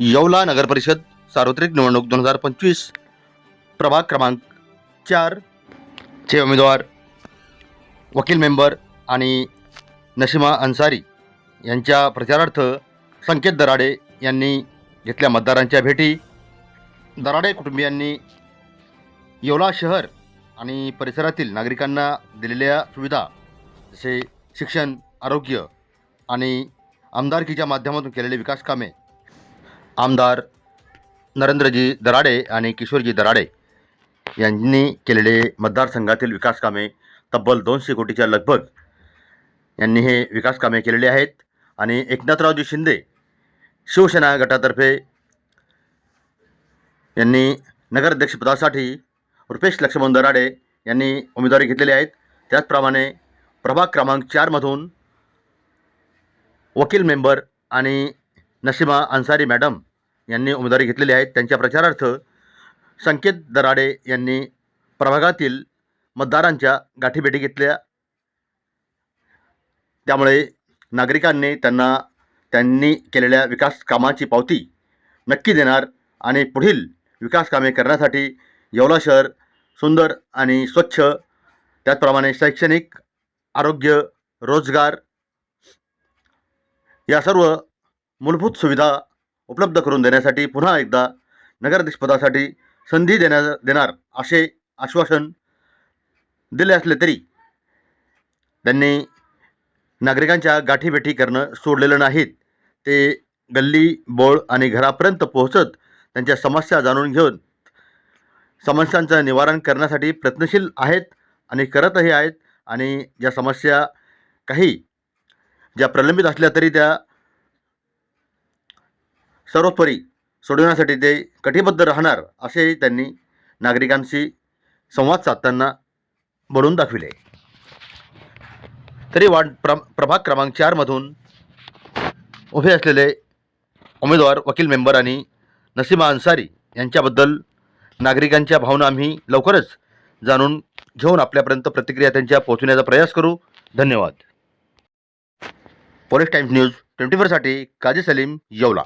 येवला नगरपरिषद सार्वत्रिक निवडणूक दोन हजार पंचवीस प्रभाग क्रमांक चार चे उमेदवार वकील मेंबर आणि नशिमा अन्सारी यांच्या प्रचारार्थ संकेत दराडे यांनी घेतल्या मतदारांच्या भेटी. दराडे कुटुंबियांनी येवला शहर आणि परिसरातील नागरिकांना दिलेल्या सुविधा जसे शिक्षण आरोग्य आणि आमदारकीच्या माध्यमातून केलेले विकास कामे आमदार नरेंद्रजी दराडे आणि किशोरजी दराडे यांनी केलेले मतदारसंघातील विकासकामे तब्बल दोनशे कोटीच्या लगभग यांनी हे विकासकामे केलेली आहेत. आणि एकनाथरावजी शिंदे शिवसेना गटातर्फे यांनी नगराध्यक्षपदासाठी रुपेश लक्ष्मण दराडे यांनी उमेदवारी घेतलेली आहेत. त्याचप्रमाणे प्रभाग क्रमांक चारमधून वकील मेंबर आणि नशिमा अन्सारी मॅडम यांनी उमेदवारी घेतलेली आहे. त्यांच्या प्रचारार्थ संकेत दराडे यांनी प्रभागातील मतदारांच्या गाठीभेटी घेतल्या. त्यामुळे नागरिकांनी त्यांना त्यांनी केलेल्या विकास कामाची पावती नक्की देणार आणि पुढील विकास कामे करण्यासाठी येवला शहर सुंदर आणि स्वच्छ त्याचप्रमाणे शैक्षणिक आरोग्य रोजगार या सर्व मूलभूत सुविधा उपलब्ध करून देण्यासाठी पुन्हा एकदा नगराध्यक्षपदासाठी संधी देण्या देणार असे आश्वासन दिले असले तरी त्यांनी नागरिकांच्या गाठीभेटी करणं सोडलेलं नाहीत. ते गल्ली बोळ आणि घरापर्यंत पोहोचत त्यांच्या समस्या जाणून घेऊन समस्यांचं निवारण करण्यासाठी प्रयत्नशील आहेत आणि करतही आहेत आणि ज्या समस्या काही ज्या प्रलंबित असल्या तरी त्या सर्वोपरी सोडवण्यासाठी ते कटिबद्ध राहणार असेही त्यांनी नागरिकांशी संवाद साधताना बोलून दाखविले. तरी वार्ड प्र प्रभाग क्रमांक चारमधून उभे असलेले उमेदवार वकील मेंबर आणि नसीमा अन्सारी यांच्याबद्दल नागरिकांच्या भावना आम्ही लवकरच जाणून घेऊन आपल्यापर्यंत प्रतिक्रिया त्यांच्या पोहोचवण्याचा प्रयास करू. धन्यवाद. पोलीस टाइम्स न्यूज ट्वेंटी फोरसाठी काजी सलीम येवला.